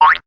Bye.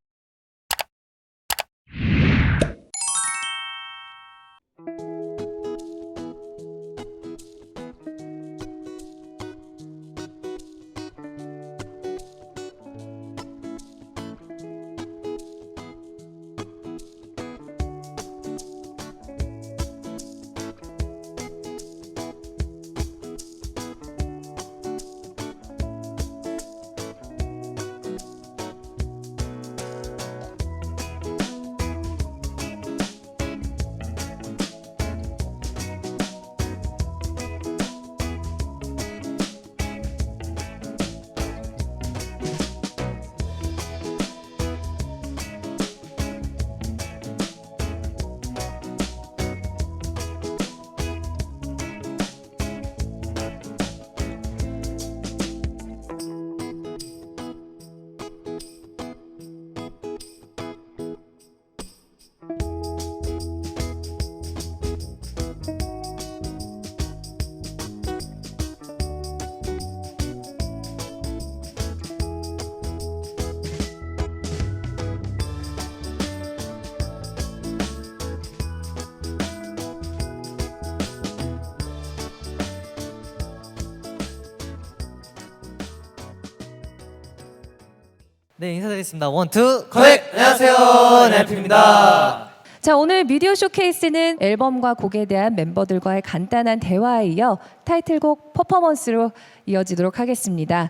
네 인사드리겠습니다. 원, 투, 컴백! 안녕하세요, 네프입니다. 자, 오늘 미디어 쇼케이스는 앨범과 곡에 대한 멤버들과의 간단한 대화에 이어 타이틀곡 퍼포먼스로 이어지도록 하겠습니다.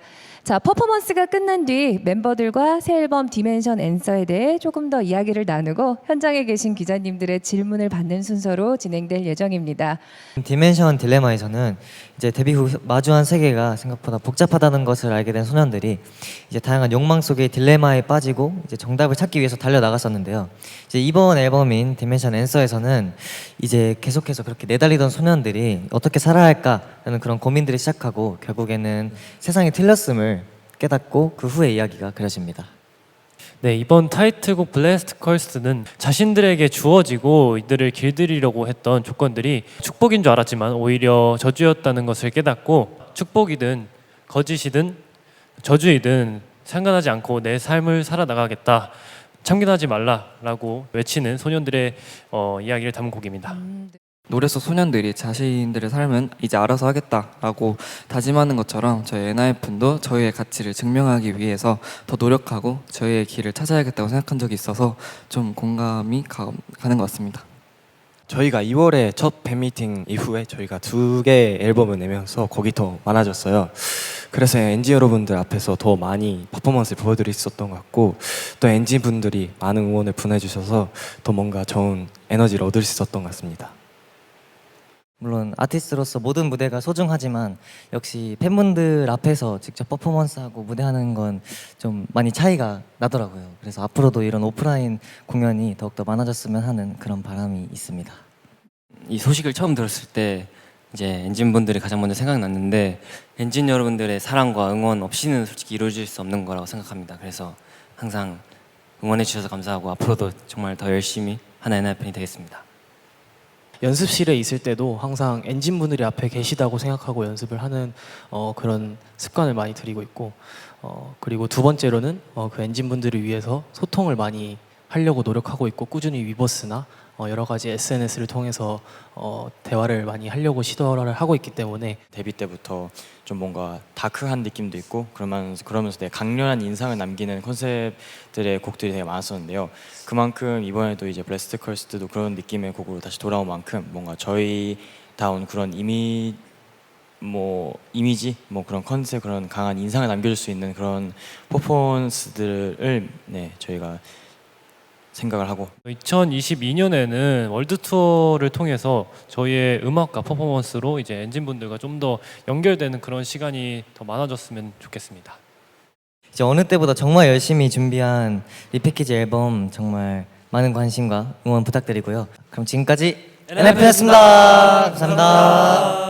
자, 퍼포먼스가 끝난 뒤 멤버들과 새 앨범 디멘션 앤서에 대해 조금 더 이야기를 나누고 현장에 계신 기자님들의 질문을 받는 순서로 진행될 예정입니다. 디멘션 딜레마에서는 이제 데뷔 후 마주한 세계가 생각보다 복잡하다는 것을 알게 된 소년들이 이제 다양한 욕망 속의 딜레마에 빠지고 이제 정답을 찾기 위해서 달려 나갔었는데요. 이제 이번 앨범인 디멘션 앤서에서는 이제 계속해서 그렇게 내달리던 소년들이 어떻게 살아야 할까라는 그런 고민들이 시작하고 결국에는 세상이 틀렸음을 깨닫고 그 후의 이야기가 그려집니다. 네, 이번 타이틀곡 블레스트 컬스는 자신들에게 주어지고 이들을 길들이려고 했던 조건들이 축복인 줄 알았지만 오히려 저주였다는 것을 깨닫고 축복이든 거짓이든 저주이든 상관하지 않고 내 삶을 살아나가겠다. 참견하지 말라라고 외치는 소년들의 어, 이야기를 담은 곡입니다. 노래 속 소년들이 자신들의 삶은 이제 알아서 하겠다라고 다짐하는 것처럼 저희 엔하이픈도 저희의 가치를 증명하기 위해서 더 노력하고 저희의 길을 찾아야겠다고 생각한 적이 있어서 좀 공감이 가, 가는 것 같습니다. 저희가 2월에 첫 팬미팅 이후에 저희가 두 개의 앨범을 내면서 곡이 더 많아졌어요. 그래서 엔지 여러분들 앞에서 더 많이 퍼포먼스를 보여드릴 수 있었던 것 같고 또 엔지 분들이 많은 응원을 보내주셔서 더 뭔가 좋은 에너지를 얻을 수 있었던 것 같습니다. 물론 아티스트로서 모든 무대가 소중하지만 역시 팬분들 앞에서 직접 퍼포먼스하고 무대하는 건 좀 많이 차이가 나더라고요. 그래서 앞으로도 이런 오프라인 공연이 더욱더 많아졌으면 하는 그런 바람이 있습니다. 이 소식을 처음 들었을 때 이제 엔진 분들이 가장 먼저 생각났는데 엔진 여러분들의 사랑과 응원 없이는 솔직히 이루어질 수 없는 거라고 생각합니다. 그래서 항상 응원해 주셔서 감사하고 앞으로도 정말 더 열심히 하나 엔하이픈이 되겠습니다. 연습실에 있을 때도 항상 엔진 분들이 앞에 계시다고 생각하고 연습을 하는 어, 그런 습관을 많이 들이고 있고 어, 그리고 두 번째로는 어, 그 엔진 분들을 위해서 소통을 많이 하려고 노력하고 있고 꾸준히 위버스나 어, 여러 가지 SNS를 통해서 어, 대화를 많이 하려고 시도를 하고 있기 때문에 데뷔 때부터 좀 뭔가 다크한 느낌도 있고 그러면서 그러면서 되게 강렬한 인상을 남기는 컨셉들의 곡들이 되게 많았었는데요. 그만큼 이번에도 이제 블레스트 컬스트도 그런 느낌의 곡으로 다시 돌아온 만큼 뭔가 저희다운 그런 이미 뭐 이미지 뭐 그런 컨셉 그런 강한 인상을 남겨줄 수 있는 그런 퍼포먼스들을 네 저희가 생각을 하고 2022년에는 월드 투어를 통해서 저희의 음악과 퍼포먼스로 이제 엔진 분들과 좀 더 연결되는 그런 시간이 더 많아졌으면 좋겠습니다. 이제 어느 때보다 정말 열심히 준비한 리패키지 앨범 정말 많은 관심과 응원 부탁드리고요. 그럼 지금까지 NF였습니다. 감사합니다.